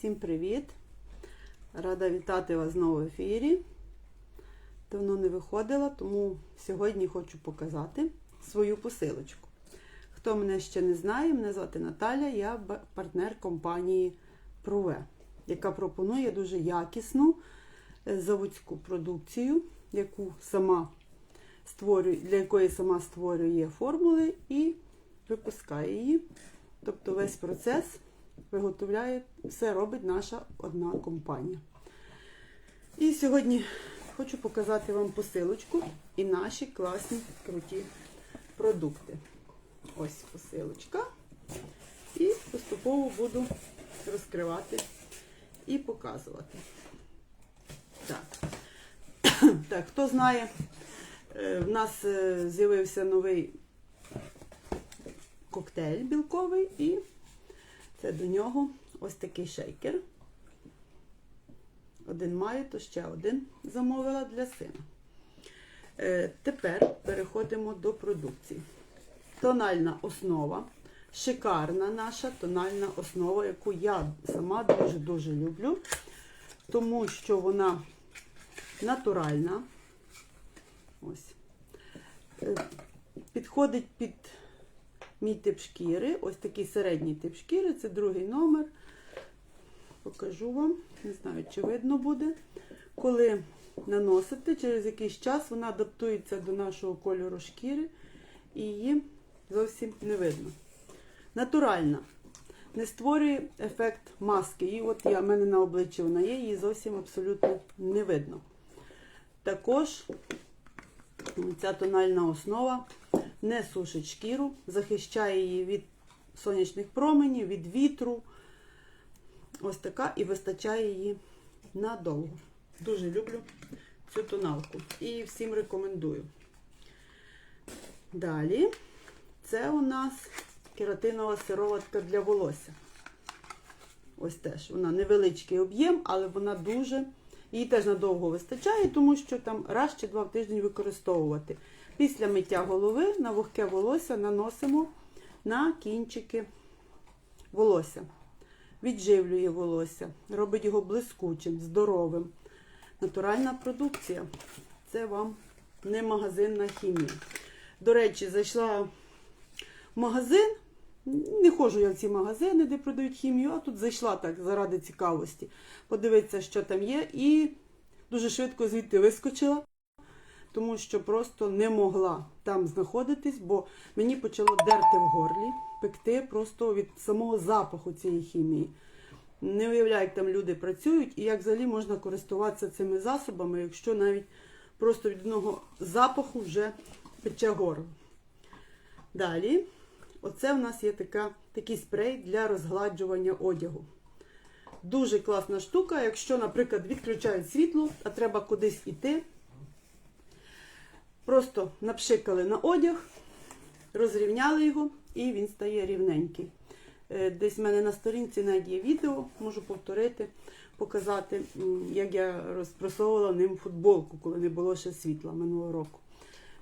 Всім привіт! Рада вітати вас знову в ефірі. Давно не виходила, тому сьогодні хочу показати свою посилочку. Хто мене ще не знає, мене звати Наталя, я партнер компанії Прове, яка пропонує дуже якісну е, заводську продукцію, яку сама створює, для якої сама створює формули і випускає її. Тобто весь процес виготовляє, все робить наша одна компанія. І сьогодні хочу показати вам посилочку і наші класні круті продукти. Ось посилочка. І поступово буду розкривати і показувати. Так, так хто знає, е, в нас е, з'явився новий коктейль білковий і це до нього ось такий шейкер. Один маю, то ще один замовила для сина. Е, тепер переходимо до продукції. Тональна основа. Шикарна наша тональна основа, яку я сама дуже-дуже люблю, тому що вона натуральна. Ось. Е, Підходить під мій тип шкіри. Ось такий середній тип шкіри, це другий номер. Покажу вам, не знаю, чи видно буде. Коли наносите, через якийсь час вона адаптується до нашого кольору шкіри і її зовсім не видно. Натуральна. Не створює ефект маски. І от я, в мене на обличчі вона є, її зовсім абсолютно не видно. Також ця тональна основа не сушить шкіру, захищає її від сонячних променів, від вітру. Ось така і вистачає її надовго. Дуже люблю цю тоналку і всім рекомендую. Далі, це у нас кератинова сироватка для волосся. Ось теж вона невеличкий об'єм, але вона дуже, її теж надовго вистачає, тому що там раз чи два в тиждень використовувати. Після миття голови на вогке волосся наносимо на кінчики волосся. Відживлює волосся, робить його блискучим, здоровим. Натуральна продукція. Це вам не магазинна хімія. До речі, зайшла в магазин. Не ходжу я в ці магазини, де продають хімію, а тут зайшла так заради цікавості. Подивитися, що там є, і дуже швидко звідти вискочила тому що просто не могла там знаходитись, бо мені почало дерти в горлі, пекти просто від самого запаху цієї хімії. Не уявляю, як там люди працюють і як взагалі можна користуватися цими засобами, якщо навіть просто від одного запаху вже пече горло. Далі, оце в нас є така, такий спрей для розгладжування одягу. Дуже класна штука, якщо, наприклад, відключають світло, а треба кудись іти. Просто напшикали на одяг, розрівняли його і він стає рівненький. Е, Десь в мене на сторінці навіть є відео, можу повторити, показати, як я розпрасовувала ним футболку, коли не було ще світла минулого року.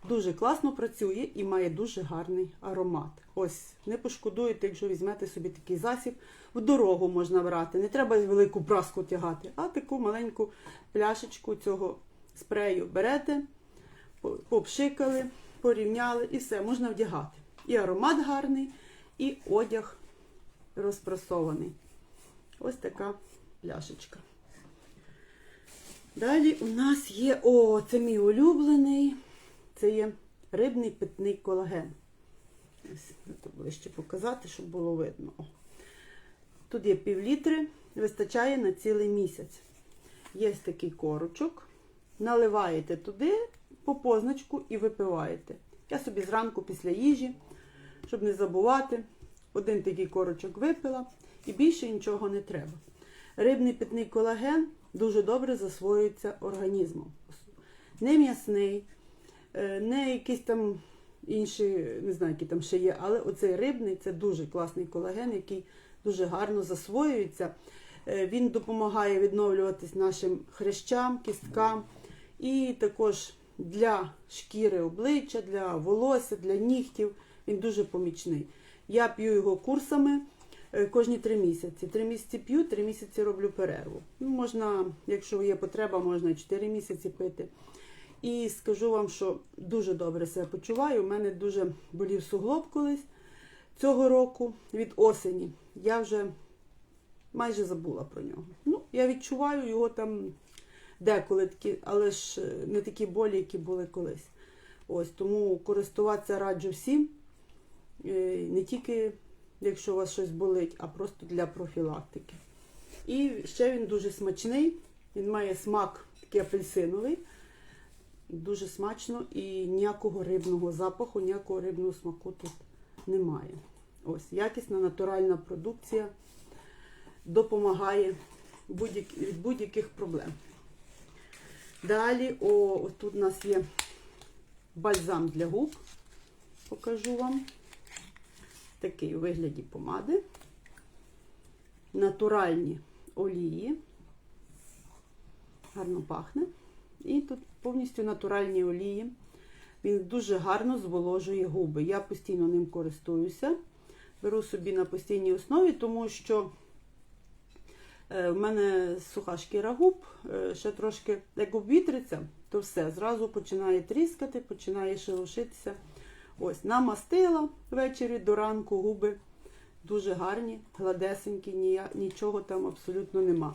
Дуже класно працює і має дуже гарний аромат. Ось, не пошкодуєте, якщо візьмете собі такий засіб, в дорогу можна брати. Не треба велику праску тягати, а таку маленьку пляшечку цього спрею берете попшикали, порівняли і все, можна вдягати. І аромат гарний, і одяг розпрасований. Ось така пляшечка. Далі у нас є, о, це мій улюблений, це є рибний питний колаген. Тут ближче показати, щоб було видно. О. Тут є пів літри, вистачає на цілий місяць. Є такий корочок, наливаєте туди по позначку і випиваєте. Я собі зранку після їжі, щоб не забувати, один такий корочок випила і більше нічого не треба. Рибний питний колаген дуже добре засвоюється організмом. Не м'ясний, е, не якийсь там інший, не знаю, які там ще є, але оцей рибний це дуже класний колаген, який дуже гарно засвоюється. Е, Він допомагає відновлюватись нашим хрящам, кісткам і також для шкіри обличчя, для волосся, для нігтів. Він дуже помічний. Я п'ю його курсами. е, кожні три місяці. Три місяці п'ю, три місяці роблю перерву. Ну, можна, якщо є потреба, можна чотири місяці пити. І скажу вам, що дуже добре себе почуваю. У мене дуже болів суглоб колись цього року від осені. Я вже майже забула про нього. Ну, я відчуваю його там деколи такі, але ж е, не такі болі, які були колись. Ось тому користуватися раджу всім, Е, не тільки якщо у вас щось болить, а просто для профілактики. І ще він дуже смачний, він має смак такий апельсиновий, дуже смачно і ніякого рибного запаху, ніякого рибного смаку тут немає. Ось якісна натуральна продукція допомагає від будь-яких проблем. Далі, о, тут у нас є бальзам для губ. Покажу вам. Такий у вигляді помади. Натуральні олії. Гарно пахне. І тут повністю натуральні олії. Він дуже гарно зволожує губи. Я постійно ним користуюся. Беру собі на постійній основі, тому що е, в мене суха шкіра губ, е, ще трошки, як обвітриться, то все, зразу починає тріскати, починає шелушитися. Ось, намастила ввечері до ранку губи дуже гарні, гладесенькі, нічого там абсолютно нема.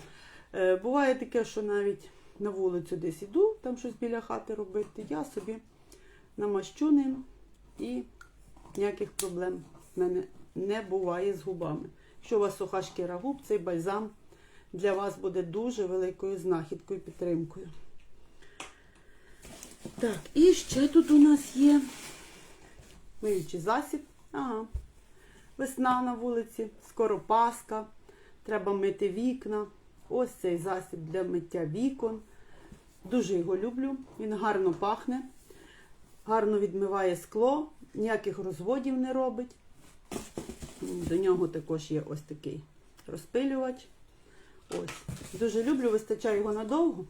Е, буває таке, що навіть на вулицю десь іду, там щось біля хати робити, я собі намащу ним і ніяких проблем в мене не буває з губами. Якщо у вас суха шкіра губ, цей бальзам для вас буде дуже великою знахідкою, підтримкою. Так, і ще тут у нас є миючий засіб. Ага. Весна на вулиці, скоро Пасха, треба мити вікна. Ось цей засіб для миття вікон. Дуже його люблю. Він гарно пахне, гарно відмиває скло, ніяких розводів не робить. До нього також є ось такий розпилювач. Ось. Дуже люблю, вистачає його надовго.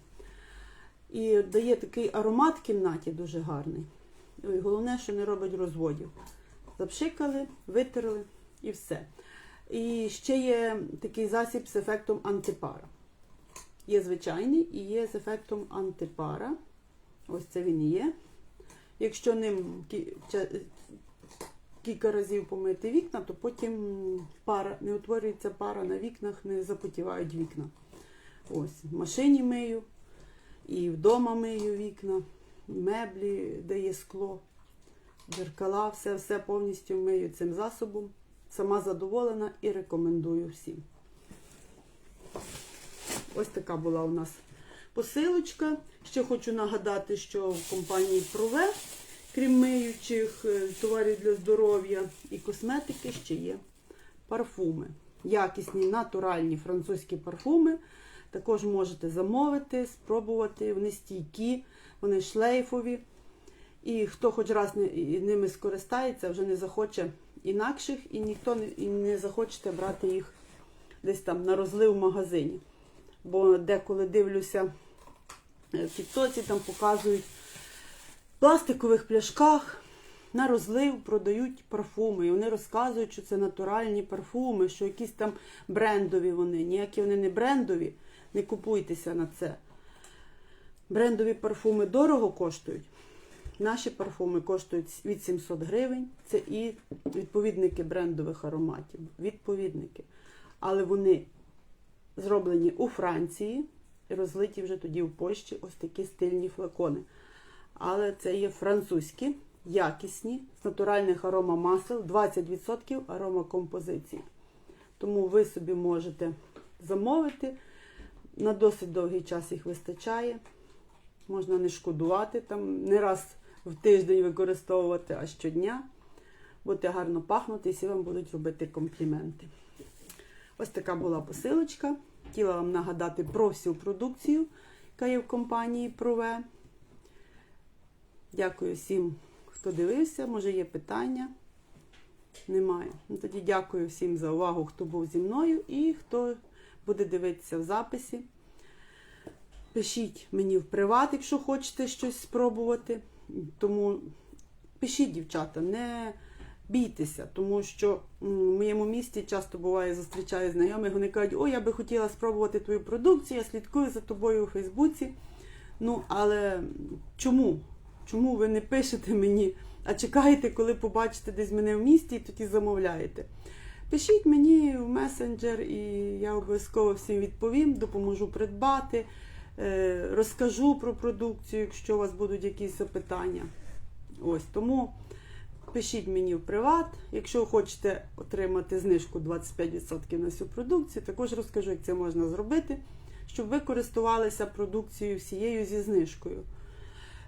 І дає такий аромат в кімнаті дуже гарний. І головне, що не робить розводів. Запшикали, витерли і все. І ще є такий засіб з ефектом антипара. Є звичайний і є з ефектом антипара. Ось це він і є. Якщо ним кілька разів помити вікна, то потім пара, не утворюється пара на вікнах, не запотівають вікна. Ось, в машині мию, і вдома мию вікна, меблі, де є скло, дзеркала, все, все повністю мию цим засобом. Сама задоволена і рекомендую всім. Ось така була у нас посилочка. Ще хочу нагадати, що в компанії Прове, крім миючих е, товарів для здоров'я і косметики, ще є парфуми. Якісні натуральні французькі парфуми. Також можете замовити, спробувати. Вони стійкі, вони шлейфові. І хто хоч раз ними скористається, вже не захоче інакших, і ніхто не, і захочете брати їх десь там на розлив в магазині. Бо деколи дивлюся е, в Тіктоці, там показують пластикових пляшках на розлив продають парфуми. І вони розказують, що це натуральні парфуми, що якісь там брендові вони. Ніякі вони не брендові, не купуйтеся на це. Брендові парфуми дорого коштують. Наші парфуми коштують від 700 гривень. Це і відповідники брендових ароматів. Відповідники. Але вони зроблені у Франції і розлиті вже тоді в Польщі ось такі стильні флакони. Але це є французькі, якісні, з натуральних аромамасел, 20% аромакомпозиції. Тому ви собі можете замовити. На досить довгий час їх вистачає. Можна не шкодувати, там не раз в тиждень використовувати, а щодня. Будете гарно пахнути, і всі вам будуть робити компліменти. Ось така була посилочка. Хотіла вам нагадати про всю продукцію, яка є в компанії Прове. Дякую всім, хто дивився. Може, є питання? Немає. Ну, тоді дякую всім за увагу, хто був зі мною і хто буде дивитися в записі. Пишіть мені в приват, якщо хочете щось спробувати. Тому пишіть, дівчата, не бійтеся, тому що в моєму місті часто буває, зустрічаю знайомих, вони кажуть, о, я би хотіла спробувати твою продукцію, я слідкую за тобою у Фейсбуці. Ну, але чому? Чому ви не пишете мені, а чекаєте, коли побачите десь мене в місті і тоді замовляєте? Пишіть мені в месенджер, і я обов'язково всім відповім, допоможу придбати, е, розкажу про продукцію, якщо у вас будуть якісь запитання. Ось тому пишіть мені в приват. Якщо хочете отримати знижку 25% на всю продукцію, також розкажу, як це можна зробити, щоб ви користувалися продукцією всією зі знижкою.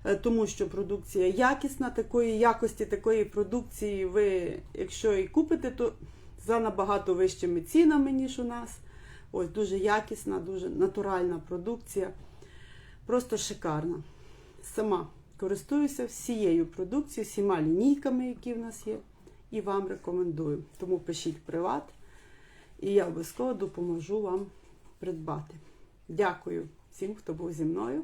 Е, Тому що продукція якісна, такої якості такої продукції ви, якщо і купите, то за набагато вищими цінами, ніж у нас. Ось дуже якісна, дуже натуральна продукція. Просто шикарна. Сама користуюся всією продукцією, всіма лінійками, які в нас є, і вам рекомендую. Тому пишіть приват, і я обов'язково допоможу вам придбати. Дякую всім, хто був зі мною.